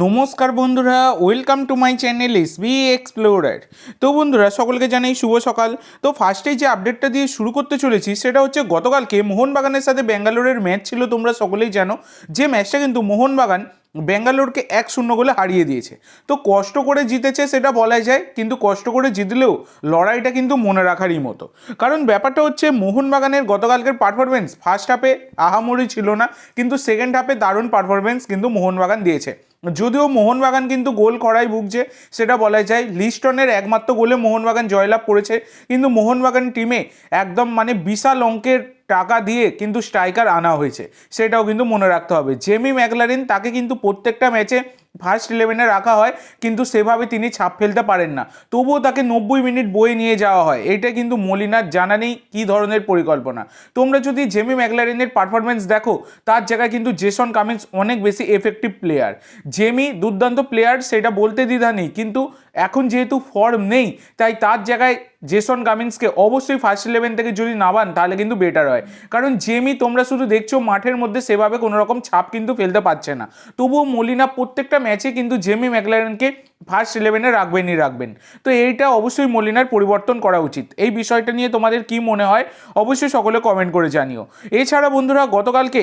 নমস্কার বন্ধুরা welcome to my channel S B explorer তো বন্ধুরা, সকলকে জানাই শুভ সকাল। তো ফার্স্টেই যে আপডেটটা দিয়ে শুরু করতে চলেছি, সেটা হচ্ছে গতকালকে মোহনবাগানের সাথে ব্যাঙ্গালোরের ম্যাচ ছিল, তোমরা সকলেই জানো। যে ম্যাচটা কিন্তু মোহনবাগান ব্যাঙ্গালোরকে এক শূন্য গোলে হারিয়ে দিয়েছে। তো কষ্ট করে জিতেছে সেটা বলাই যায়, কিন্তু কষ্ট করে জিতলেও লড়াইটা কিন্তু মনে রাখারই মতো। কারণ ব্যাপারটা হচ্ছে, মোহনবাগানের গতকালকের পারফরমেন্স ফার্স্ট হাফে আহামরি ছিল না, কিন্তু সেকেন্ড হাফে দারুণ পারফরমেন্স কিন্তু মোহনবাগান দিয়েছে। যদিও মোহনবাগান কিন্তু গোল করাই ভুগছে, সেটা বলা যায়। লিস্টনের একমাত্র গোলে মোহনবাগান জয়লাভ করেছে, কিন্তু মোহনবাগান টিমে একদম মানে বিশাল অঙ্কের টাকা দিয়ে কিন্তু স্ট্রাইকার আনা হয়েছে, সেটাও কিন্তু মনে রাখতে হবে। জেমি ম্যাকলারিন তাকে কিন্তু প্রত্যেকটা ম্যাচে ফার্স্ট ইলেভেনে রাখা হয়, কিন্তু সেভাবে তিনি ছাপ ফেলতে পারেন না। তবুও তাকে নব্বই মিনিট বয়ে নিয়ে যাওয়া হয়। এটা কিন্তু মলিনার জানা নেই কী ধরনের পরিকল্পনা। তোমরা যদি জেমি ম্যাকলারিনের পারফরমেন্স দেখো, তার জায়গায় কিন্তু জেসন কামিন্স অনেক বেশি এফেক্টিভ প্লেয়ার জেমি দুর্দান্ত প্লেয়ার সেটা বলতে দ্বিধা নেই। কিন্তু এখন যেহেতু ফর্ম নেই, তাই তার জায়গায় জেসন কামিন্সকে অবশ্যই ফার্স্ট ইলেভেন থেকে যদি নামান তাহলে কিন্তু বেটার হয়। কারণ জেমি তোমরা শুধু দেখছ মাঠের মধ্যে সেভাবে কোনো রকম ছাপ কিন্তু ফেলতে পারছে না। তবুও মলিনা প্রত্যেকটা ম্যাচে কিন্তু জেমি ম্যাকলারেনকে ফার্স্ট ইলেভেনে রাখবেনই রাখবেন তো এইটা অবশ্যই মলিনার পরিবর্তন করা উচিত। এই বিষয়টা নিয়ে তোমাদের কি মনে হয়, অবশ্যই সকলে কমেন্ট করে জানিও। এছাড়া বন্ধুরা, গতকালকে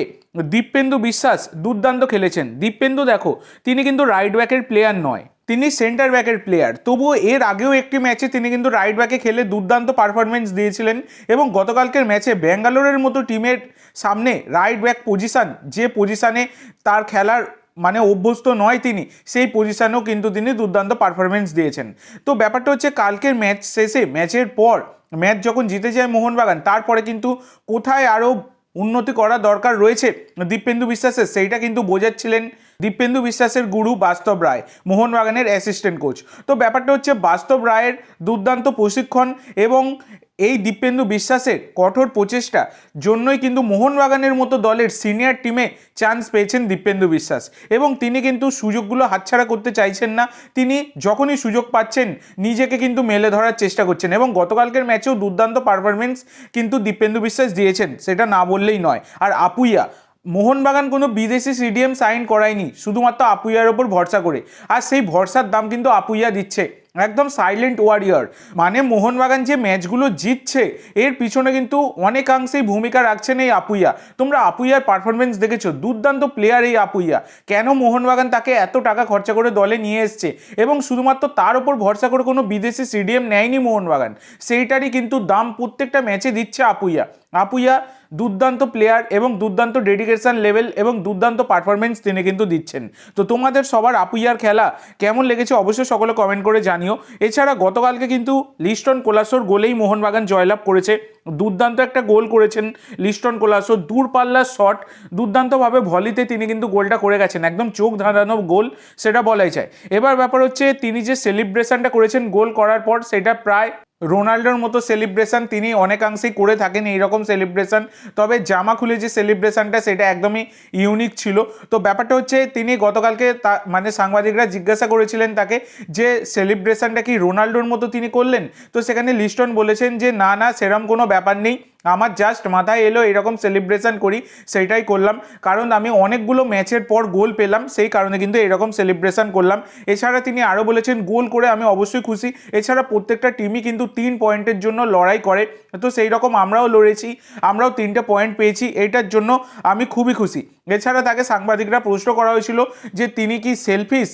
দীপেন্দু বিশ্বাস দুর্দান্ত খেলেছেন। দীপেন্দু দেখো, তিনি কিন্তু রাইট ব্যাকের প্লেয়ার নয়। তিনি সেন্টার ব্যাকের প্লেয়ার তবুও এর আগেও একটি ম্যাচে তিনি কিন্তু রাইট ব্যাকে খেলে দুর্দান্ত পারফরমেন্স দিয়েছিলেন এবং গতকালকের ম্যাচে ব্যাঙ্গালোরের মতো টিমের সামনে রাইট ব্যাক পজিশান যে পজিশানে তার খেলার মানে অভ্যস্ত নয় তিনি, সেই পজিশানেও কিন্তু তিনি দুর্দান্ত পারফরমেন্স দিয়েছেন। তো ব্যাপারটা হচ্ছে কালকের ম্যাচ শেষে ম্যাচের পর ম্যাচ যখন জিতে যায় মোহনবাগান, তারপরে কিন্তু কোথায় আরও উন্নতি করা দরকার রয়েছে। দীপেন্দু বিশ্বাসের সেইটা কিন্তু বোঝাচ্ছিলেন দীপেন্দু বিশ্বাসের গুরু বাস্তব রায়, মোহনবাগানের অ্যাসিস্ট্যান্ট কোচ তো ব্যাপারটা হচ্ছে বাস্তব রায়ের দুর্দান্ত প্রশিক্ষণ এবং এই দীপেন্দু বিশ্বাসের কঠোর প্রচেষ্টা জন্যই কিন্তু মোহনবাগানের মতো দলের সিনিয়র টিমে চান্স পেয়েছেন দীপেন্দু বিশ্বাস। এবং তিনি কিন্তু সুযোগগুলো হাতছাড়া করতে চাইছেন না। তিনি যখনই সুযোগ পাচ্ছেন, নিজেকে কিন্তু মেলে ধরার চেষ্টা করছেন এবং গতকালকের ম্যাচেও দুর্দান্ত পারফরমেন্স কিন্তু দীপেন্দু বিশ্বাস দিয়েছেন, সেটা না বললেই নয়। আর আপুইয়া, মোহনবাগান কোনো বিদেশি সিডিএম সাইন করায়নি, শুধুমাত্র আপুইয়ার ওপর ভরসা করে। আর সেই ভরসার দাম কিন্তু আপুইয়া দিচ্ছে। একদম সাইলেন্ট ওয়ারিয়র মানে মোহনবাগান যে ম্যাচগুলো জিতছে, এর পিছনে কিন্তু অনেকাংশেই ভূমিকা রাখছেন এই আপুইয়া। তোমরা আপুইয়ার পারফরমেন্স দেখেছ? দুর্দান্ত প্লেয়ার এই আপুইয়া। কেন মোহনবাগান তাকে এত টাকা খরচা করে দলে নিয়ে এসছে? এবং শুধুমাত্র তার ওপর ভরসা করে কোনো বিদেশি সিডিএম নেয়নি মোহনবাগান। সেইটারই কিন্তু দাম প্রত্যেকটা ম্যাচে দিচ্ছে আপুইয়া। আপুইয়া দুর্দান্ত প্লেয়ার এবং দুর্দান্ত ডেডিকেশন লেভেল এবং দুর্দান্ত পারফরমেন্স তিনি কিন্তু দিচ্ছেন। তো তোমাদের সবার আপুইয়ার খেলা কেমন লেগেছে অবশ্যই সকলে কমেন্ট করে জানিও এছাড়া গতকালকে কিন্তু লিস্টন কোলাসোর গোলেই মোহনবাগান জয়লাভ করেছে। দুর্দান্ত একটা গোল করেছেন লিস্টন কোলাসো দূরপাল্লার শট, দুর্দান্তভাবে ভলিতে তিনি কিন্তু গোলটা করে গেছেন। একদম চোখ ধাঁধানো গোল, সেটা বলাই যায়। এবার ব্যাপার হচ্ছে, তিনি যে সেলিব্রেশনটা করেছেন গোল করার পর, সেটা প্রায় রোনাল্ডোর মতো সেলিব্রেশন তিনি অনেকাংশেই করে থাকেন এইরকম সেলিব্রেশন তবে জামা খুলে যে সেলিব্রেশানটা সেটা একদমই ইউনিক ছিল। তো ব্যাপারটা হচ্ছে, তিনি গতকালকে তা মানে সাংবাদিকরা জিজ্ঞাসা করেছিলেন তাকে যে সেলিব্রেশানটা কি রোনাল্ডোর মতো তিনি করলেন? তো সেখানে লিস্টন বলেছেন যে, না না, সেরম কোনো ব্যাপার নেই। আমার জাস্ট মাথায় এলো এরকম সেলিব্রেশন করি সেইটাই করলাম। কারণ আমি অনেকগুলো ম্যাচের পর গোল পেলাম, সেই কারণে কিন্তু এরকম সেলিব্রেশন করলাম। এছাড়া তিনি আরও বলেছেন গোল করে আমি অবশ্যই খুশি। এছাড়া প্রত্যেকটা টিমই কিন্তু তিন পয়েন্টের জন্য লড়াই করে। তো সেই রকম আমরাও লড়েছি, আমরাও তিনটে পয়েন্ট পেয়েছি এইটার জন্য আমি খুবই খুশি। এছাড়া তাকে সাংবাদিকরা প্রশ্ন করা হয়েছিল যে তিনি কি সেলফিস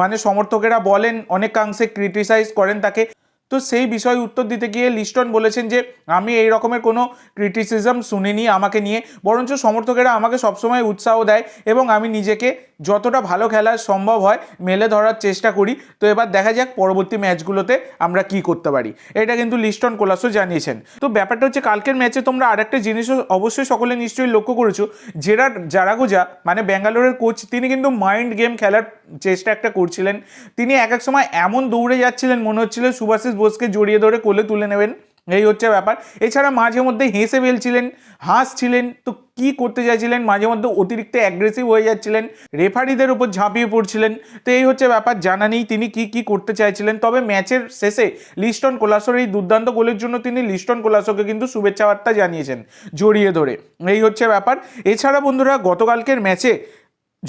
মানে সমর্থকেরা বলেন, অনেকাংশে ক্রিটিসাইজ করেন তাকে। তো সেই বিষয়ে উত্তর দিতে গিয়ে লিস্টন বলেছেন যে, আমি এই রকমের কোনো ক্রিটিসিজম শুনিনি আমাকে নিয়ে। বরঞ্চ সমর্থকেরা আমাকে সবসময় উৎসাহ দেয় এবং আমি নিজেকে যতটা ভালো খেলা সম্ভব হয় মেলে ধরার চেষ্টা করি। তো এবার দেখা যাক পরবর্তী ম্যাচগুলোতে আমরা কি করতে পারি। এটা কিন্তু লিস্টন কোলাসও জানিয়েছেন। তো ব্যাপারটা হচ্ছে কালকের ম্যাচে তোমরা আরেকটা জিনিসও অবশ্যই সকলে নিশ্চয়ই লক্ষ্য করেছ। জেরার জারাগোজা মানে ব্যাঙ্গালোরের কোচ তিনি কিন্তু মাইন্ড গেম খেলার চেষ্টা একটা করছিলেন। তিনি এক এক সময় এমন দৌড়ে যাচ্ছিলেন, মনে হচ্ছিল সুভাষিস বোসকে জড়িয়ে ধরে কোলে তুলে নেবেন। এই হচ্ছে ব্যাপার। এছাড়া মাঝে মধ্যে হেসে ফেলছিলেন, হাসছিলেন, তো কি করতে চাইছিলেন? মাঝে মধ্যে অতিরিক্ত অ্যাগ্রেসিভ হয়ে যাচ্ছিলেন রেফারিদের উপর ঝাঁপিয়ে পড়ছিলেন। তো এই হচ্ছে ব্যাপার, জানা নেই তিনি কি কি করতে চাইছিলেন। তবে ম্যাচের শেষে লিস্টন কোলাসোর এই দুর্দান্ত গোলের জন্য তিনি লিস্টন কোলাসোকে কিন্তু শুভেচ্ছা বার্তা জানিয়েছেন, জড়িয়ে ধরে। এই হচ্ছে ব্যাপার। এছাড়া বন্ধুরা, গতকালকের ম্যাচে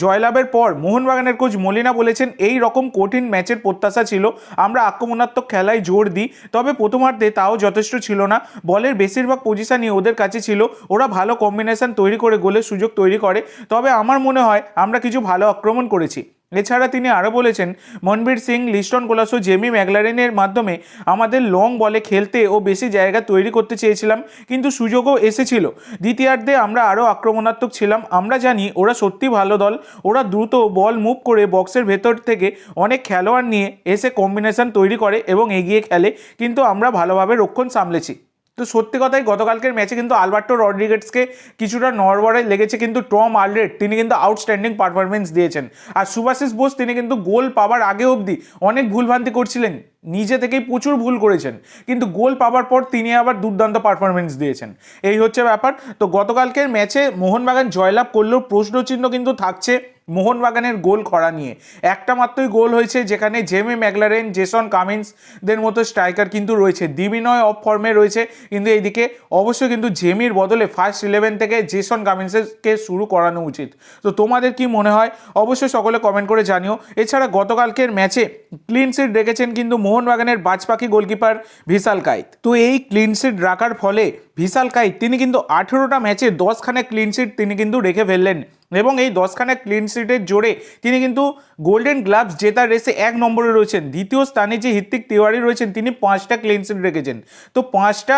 জয়লাভের পর মোহনবাগানের কোচ মলিনা বলেছেন, এই রকম কঠিন ম্যাচের প্রত্যাশা ছিল। আমরা আক্রমণাত্মক খেলায় জোর দিই, তবে প্রথমার্ধে তাও যথেষ্ট ছিল না। বলের বেশিরভাগ পজিশনই ওদের কাছে ছিল। ওরা ভালো কম্বিনেশন তৈরি করে, গোলের সুযোগ তৈরি করে। তবে আমার মনে হয়, আমরা কিছু ভালো আক্রমণ করেছি। এছাড়া তিনি আরও বলেছেন, মনবীর সিং, লিস্টন কোলাসো, জেমি ম্যাগলারেনের মাধ্যমে আমাদের লং বলে খেলতে ও বেশি জায়গা তৈরি করতে চেয়েছিলাম, কিন্তু সুযোগও এসেছিল। দ্বিতীয়ার্ধে আমরা আরও আক্রমণাত্মক ছিলাম। আমরা জানি ওরা সত্যি ভালো দল। ওরা দ্রুত বল মুভ করে বক্সের ভেতর থেকে অনেক খেলোয়াড় নিয়ে এসে কম্বিনেশন তৈরি করে এবং এগিয়ে খেলে, কিন্তু আমরা ভালোভাবে রক্ষণ সামলেছি। তো সত্যি কথাই গতকালকের ম্যাচে কিন্তু আলবার্টো রড্রিগেটসকে কিছুটা নড়বড়ে লেগেছে কিন্তু টম আলরেড তিনি কিন্তু আউটস্ট্যান্ডিং পারফরমেন্স দিয়েছেন। আর সুভাশিস বোস, তিনি কিন্তু গোল পাওয়ার আগে অবধি অনেক ভুলভ্রান্তি করছিলেন, নিজে থেকেই প্রচুর ভুল করেছেন, কিন্তু গোল পাওয়ার পর তিনি আবার দুর্দান্ত পারফরমেন্স দিয়েছেন। এই হচ্ছে ব্যাপার। তো গতকালকের ম্যাচে মোহনবাগান জয়লাভ করলেও প্রশ্নচিহ্ন কিন্তু থাকছে মোহনবাগানের গোল করা নিয়ে। একটা মাত্রই গোল হয়েছে যেখানে জেমি ম্যাগলারেন জেসন কামিন্সদের মতো স্ট্রাইকার কিন্তু রয়েছে। দিবিনয় অফ ফর্মে রয়েছে, কিন্তু এইদিকে অবশ্যই কিন্তু জেমির বদলে ফার্স্ট ইলেভেন থেকে জেসন কামিন্সকে শুরু করানো উচিত। তো তোমাদের কি মনে হয়? অবশ্যই সকলে কমেন্ট করে জানিও। এছাড়া গতকালকের ম্যাচে ক্লিন সিট রেখেছেন কিন্তু মোহনবাগানের বাজপাখি গোলকিপার ভিসাল কাইত। তো এই ক্লিন সিট রাখার ফলে ভিসাল কাইত, তিনি কিন্তু আঠেরোটা ম্যাচে দশখানে ক্লিন সিট তিনি কিন্তু রেখে ফেললেন। এবং এই দশখানা ক্লিন সিটের জোরে তিনি কিন্তু গোল্ডেন গ্লাভস জেতার রেসে এক নম্বরে রয়েছেন। দ্বিতীয় স্থানে যে হিত্তিক তিওয়ারি রয়েছেন, তিনি পাঁচটা ক্লিন সিট রেখেছেন। তো পাঁচটা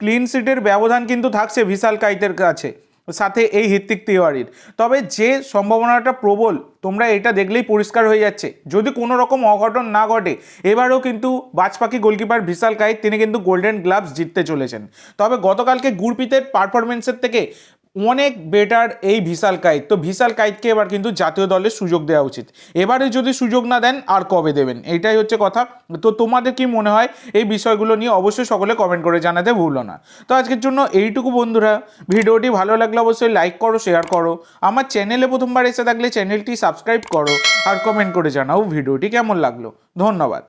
ক্লিন সিটের ব্যবধান কিন্তু থাকছে ভিশাল কাইতের কাছে, সাথে এই হিত্তিক তিওয়ারির। তবে যে সম্ভাবনাটা প্রবল, তোমরা এটা দেখলেই পরিষ্কার হয়ে যাচ্ছে। যদি কোনো রকম অঘটন না ঘটে, এবারেও কিন্তু বাজপাখি গোলকিপার ভিশাল কাইত, তিনি কিন্তু গোল্ডেন গ্লাভস জিততে চলেছেন। তবে গতকালকে গুরপিতের পারফরমেন্সের থেকে অনেক বেটার এই ভিশাল কাইত তো ভিশাল কাইতকে এবার কিন্তু জাতীয় দলের সুযোগ দেওয়া উচিত। এবারে যদি সুযোগ না দেন, আর কবে দেবেন? এটাই হচ্ছে কথা। তো তোমাদের কি মনে হয় এই বিষয়গুলো নিয়ে? অবশ্যই সকলে কমেন্ট করে জানাতে ভুলো না। তো আজকের জন্য এইটুকু বন্ধুরা। ভিডিওটি ভালো লাগলে অবশ্যই লাইক করো শেয়ার করো। আমার চ্যানেলে প্রথমবার এসে থাকলে চ্যানেলটি সাবস্ক্রাইব করো। আর কমেন্ট করে জানাও ভিডিওটি কেমন লাগল। ধন্যবাদ।